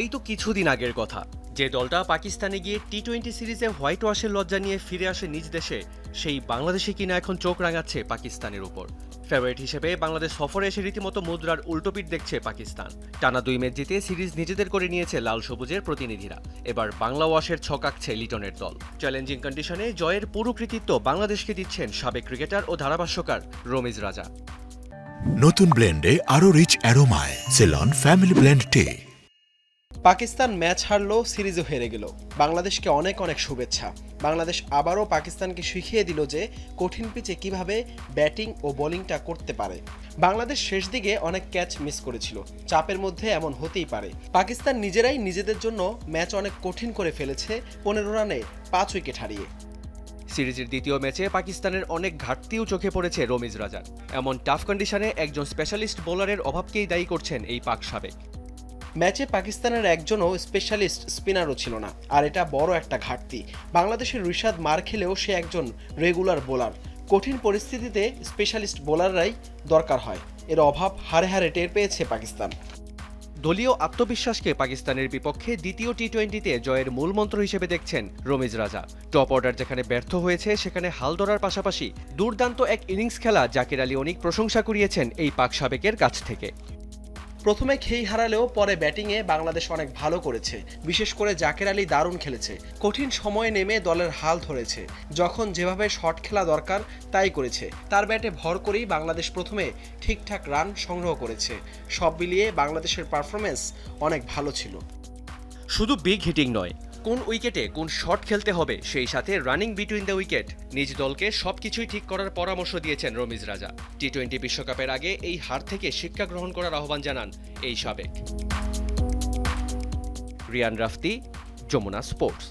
এই তো কিছুদিন আগের কথা। যে দলটা পাকিস্তানে গিয়ে টি টোয়েন্টি সিরিজে হোয়াইট ওয়াশের লজ্জা নিয়ে ফিরে আসে নিজ দেশে, সেই বাংলাদেশে কিনা এখন চোখ রাঙাচ্ছে পাকিস্তানের উপর। ফেভারিট হিসেবে বাংলাদেশ সফরে এসে রীতিমতো মুদ্রার উল্টোপিট দেখছে পাকিস্তান। টানা দুই ম্যাচ জিতে সিরিজ নিজেদের করে নিয়েছে লাল সবুজের প্রতিনিধিরা। এবার বাংলা ওয়াশের ছকাকছে লিটনের দল। চ্যালেঞ্জিং কন্ডিশনে জয়ের পুরো কৃতিত্ব বাংলাদেশকে দিচ্ছেন সাবেক ক্রিকেটার ও ধারাভাষ্যকার রমিজ রাজা। নতুন ব্লেন্ডে আরও রিচ অ্যারোমায় সেলন ফ্যামিলি ব্লেন্ড টে পাকিস্তান ম্যাচ হারলো সিরিজও হেরে গেল। বাংলাদেশকে অনেক অনেক শুভেচ্ছা। বাংলাদেশ আবারও পাকিস্তানকে শিখিয়ে দিল যে কঠিন পিচে কীভাবে ব্যাটিং ও বোলিংটা করতে পারে। বাংলাদেশ শেষ দিকে অনেক ক্যাচ মিস করেছিল। চাপের মধ্যে এমন হতেই পারে। পাকিস্তান নিজেরাই নিজেদের জন্য ম্যাচ অনেক কঠিন করে ফেলেছে পনেরো রানে পাঁচ উইকেট হারিয়ে। সিরিজের দ্বিতীয় ম্যাচে পাকিস্তানের অনেক ঘাটতিও চোখে পড়েছে রমিজ রাজার। এমন টাফ কন্ডিশনে একজন স্পেশালিস্ট বোলারের অভাবকেই দায়ী করছেন এই পাক সাবেক। ম্যাচে পাকিস্তানের একজনও স্পেশালিস্ট স্পিনারও ছিল না, আর এটা বড় একটা ঘাটতি। বাংলাদেশের রিশাদ মার খেলেও সে একজন রেগুলার বোলার। কঠিন পরিস্থিতিতে স্পেশালিস্ট বোলাররাই দরকার হয়। এর অভাব হারে হারে টের পেয়েছে পাকিস্তান। দলীয় আত্মবিশ্বাসকে পাকিস্তানের বিপক্ষে দ্বিতীয় টি টোয়েন্টিতে জয়ের মূল মন্ত্র হিসেবে দেখছেন রমিজ রাজা। টপ অর্ডার যেখানে ব্যর্থ হয়েছে, সেখানে হাল ধরার পাশাপাশি দুর্দান্ত এক ইনিংস খেলা জাকির আলী অনেক প্রশংসা কুড়িয়েছেন এই পাক সাবেকের কাছ থেকে। প্রথমে খেই হারালেও পরে ব্যাটিংয়ে বাংলাদেশ অনেক ভালো করেছে। বিশেষ করে জাকের আলী দারুণ খেলেছে। কঠিন সময়ে নেমে দলের হাল ধরেছে। যখন যেভাবে শট খেলা দরকার, তাই করেছে। তার ব্যাটে ভর করেই বাংলাদেশ প্রথমে ঠিকঠাক রান সংগ্রহ করেছে। সব মিলিয়ে বাংলাদেশের পারফরমেন্স অনেক ভালো ছিল। শুধু বিগ হিটিং নয় কোন উইকেটে কোন শট খেলতে হবে, সেই সাথে রানিং বিটুইন দ্য উইকেট নিজ দলকে সবকিছুই ঠিক করার পরামর্শ দিয়েছেন রমিজ রাজা। টি টোয়েন্টি বিশ্বকাপের আগে এই হার থেকে শিক্ষা গ্রহণ করার আহ্বান জানান এই সাবেক। রিয়ান রাফতি, যমুনা স্পোর্টস।